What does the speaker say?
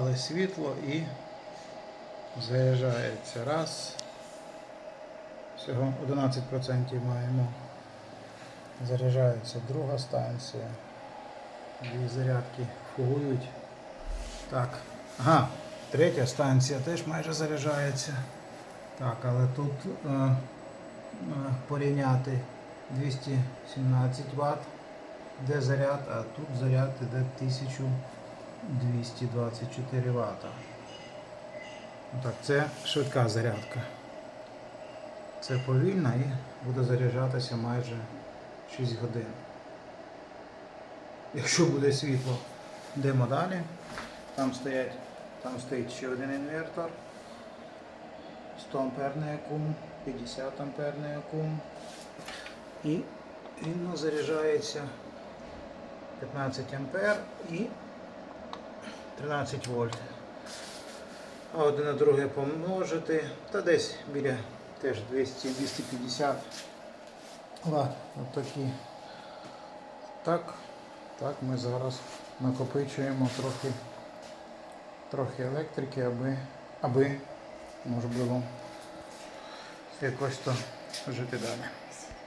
Але світло і заряджається. Раз. Всього 11% маємо. Заряджається друга станція. Дві зарядки фугують. Так. Ага, третя станція теж майже заряджається. Так, але тут е, е, порівняти 217 Вт, де заряд, а тут заряд іде 1224 Вт. Так, це швидка зарядка. Це повільна і буде заряджатися майже 6 годин. Якщо буде світло, йдемо далі. Там стоять, там стоїть ще один інвертор. 100 амперний акум, 50 амперний акум. І він заряджається 15 ампер і 13 вольт. А одне на друге помножити, та десь біля теж 200-250 Вт. Такі. Так, так ми зараз накопичуємо трохи, трохи електрики, аби, аби можливо якось то жити далі.